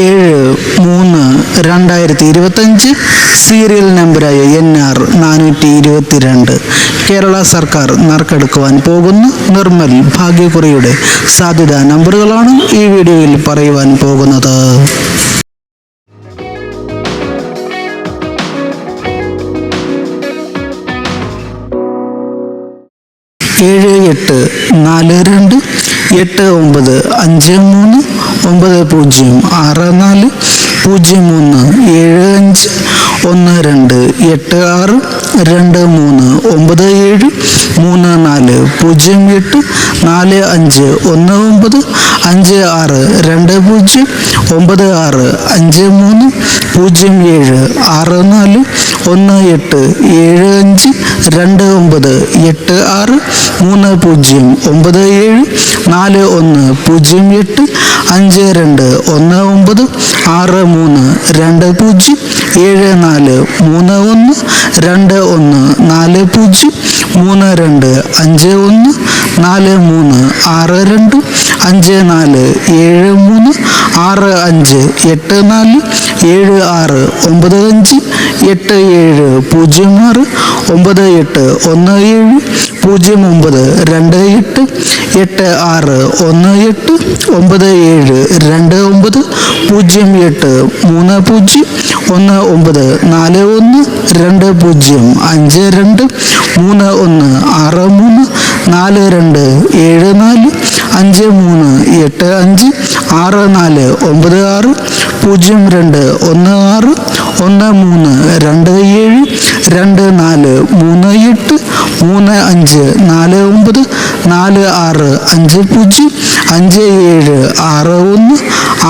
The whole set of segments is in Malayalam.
ഏഴ് മൂന്ന് രണ്ടായിരത്തി ഇരുപത്തഞ്ച് സീരിയൽ നമ്പറായ എൻ ആർ നാനൂറ്റി ഇരുപത്തിരണ്ട്. കേരള സർക്കാർ നറുക്കെടുക്കുവാൻ പോകുന്ന നിർമ്മൽ ഭാഗ്യക്കുറിയുടെ സാധ്യതാ നമ്പറുകളാണ് ഈ വീഡിയോയിൽ പറയുവാൻ പോകുന്നത്. ഏഴ് എട്ട് നാല് രണ്ട് എട്ട് ഒമ്പത് അഞ്ച് മൂന്ന് ഒമ്പത് പൂജ്യം ആറ് നാല് പൂജ്യം മൂന്ന് ഏഴ് അഞ്ച് ഒന്ന് രണ്ട് എട്ട് ആറ് രണ്ട് മൂന്ന് ഒമ്പത് ഏഴ് മൂന്ന് നാല് പൂജ്യം എട്ട് നാല് അഞ്ച് ഒന്ന് ഒമ്പത് അഞ്ച് ആറ് രണ്ട് പൂജ്യം ഒമ്പത് ആറ് അഞ്ച് മൂന്ന് പൂജ്യം ഏഴ് ആറ് നാല് ഒന്ന് എട്ട് ഏഴ് അഞ്ച് രണ്ട് ഒമ്പത് എട്ട് ആറ് മൂന്ന് പൂജ്യം ഒമ്പത് ഏഴ് നാല് ഒന്ന് പൂജ്യം എട്ട് അഞ്ച് രണ്ട് ഒന്ന് ഒമ്പത് ആറ് മൂന്ന് രണ്ട് പൂജ്യം ഏഴ് നാല് മൂന്ന് ഒന്ന് രണ്ട് ഒന്ന് നാല് പൂജ്യം മൂന്ന് രണ്ട് അഞ്ച് ഒന്ന് നാല് മൂന്ന് ആറ് രണ്ട് അഞ്ച് നാല് ഏഴ് മൂന്ന് ആറ് അഞ്ച് എട്ട് നാല് ഏഴ് ആറ് ഒമ്പത് അഞ്ച് എട്ട് ഏഴ് പൂജ്യം ആറ് ഒമ്പത് എട്ട് ഒന്ന് ഏഴ് പൂജ്യം ഒമ്പത് രണ്ട് എട്ട് എട്ട് ആറ് ഒന്ന് എട്ട് ഒമ്പത് ഏഴ് രണ്ട് ഒമ്പത് പൂജ്യം എട്ട് മൂന്ന് പൂജ്യം ഒന്ന് ഒമ്പത് നാല് ഒന്ന് രണ്ട് പൂജ്യം അഞ്ച് രണ്ട് മൂന്ന് ഒന്ന് ആറ് മൂന്ന് നാല് രണ്ട് ഏഴ് നാല് അഞ്ച് മൂന്ന് എട്ട് അഞ്ച് ആറ് നാല് ഒമ്പത് ആറ് പൂജ്യം രണ്ട് ഒന്ന് ആറ് ഒന്ന് മൂന്ന് രണ്ട് ഏഴ് രണ്ട് നാല് മൂന്ന് എട്ട് മൂന്ന് അഞ്ച് നാല് ഒമ്പത് നാല് ആറ് അഞ്ച് പൂജ്യം അഞ്ച് ഏഴ് ആറ് ഒന്ന്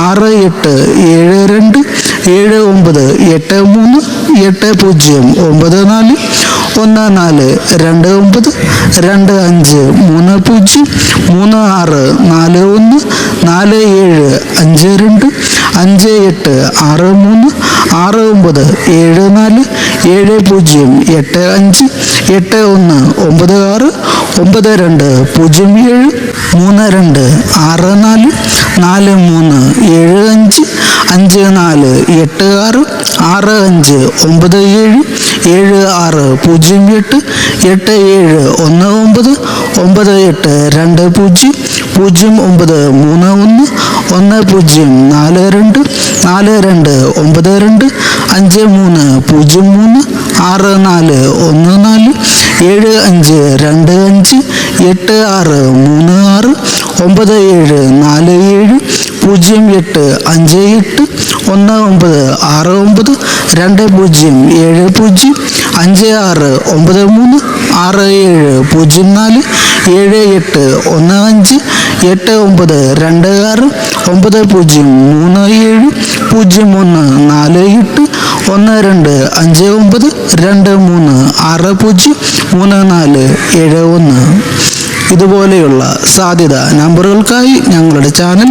ആറ് എട്ട് ഏഴ് രണ്ട് ഏഴ് ഒമ്പത് എട്ട് മൂന്ന് എട്ട് പൂജ്യം ഒമ്പത് നാല് ഒന്ന് നാല് രണ്ട് ഒമ്പത് രണ്ട് അഞ്ച് മൂന്ന് പൂജ്യം മൂന്ന് ആറ് നാല് ഒന്ന് നാല് ഏഴ് അഞ്ച് രണ്ട് അഞ്ച് എട്ട് ആറ് മൂന്ന് ആറ് ഒമ്പത് ഏഴ് നാല് ഏഴ് പൂജ്യം എട്ട് അഞ്ച് എട്ട് ഒന്ന് ഒമ്പത് ആറ് ഒമ്പത് രണ്ട് പൂജ്യം ഏഴ് മൂന്ന് രണ്ട് ആറ് നാല് നാല് മൂന്ന് ഏഴ് അഞ്ച് അഞ്ച് നാല് എട്ട് ആറ് ആറ് അഞ്ച് ഒമ്പത് ഏഴ് ഏഴ് ആറ് പൂജ്യം എട്ട് എട്ട് ഏഴ് ഒന്ന് ഒമ്പത് ഒമ്പത് എട്ട് രണ്ട് പൂജ്യം പൂജ്യം ഒമ്പത് മൂന്ന് ഒന്ന് ഒന്ന് പൂജ്യം നാല് രണ്ട് നാല് രണ്ട് ഒമ്പത് രണ്ട് അഞ്ച് മൂന്ന് പൂജ്യം മൂന്ന് ആറ് നാല് ഒന്ന് നാല് ഏഴ് അഞ്ച് രണ്ട് അഞ്ച് എട്ട് ആറ് മൂന്ന് ആറ് ഒമ്പത് ഏഴ് നാല് ഏഴ് പൂജ്യം എട്ട് അഞ്ച് എട്ട് ഒന്ന് ഒമ്പത് ആറ് ഒമ്പത് രണ്ട് പൂജ്യം ഏഴ് പൂജ്യം അഞ്ച് ആറ് ഒമ്പത് മൂന്ന് ആറ് ഏഴ് പൂജ്യം നാല് ഏഴ് എട്ട് ഒന്ന് അഞ്ച് എട്ട് ഒമ്പത് രണ്ട് ആറ് ഒമ്പത് പൂജ്യം മൂന്ന് ഏഴ് പൂജ്യം ഒന്ന് നാല് എട്ട് ഒന്ന് രണ്ട് അഞ്ച് ഒമ്പത് രണ്ട് മൂന്ന് ആറ് പൂജ്യം മൂന്ന് നാല് ഏഴ് ഒന്ന്. ഇതുപോലെയുള്ള സാധ്യത നമ്പറുകൾക്കായി ഞങ്ങളുടെ ചാനൽ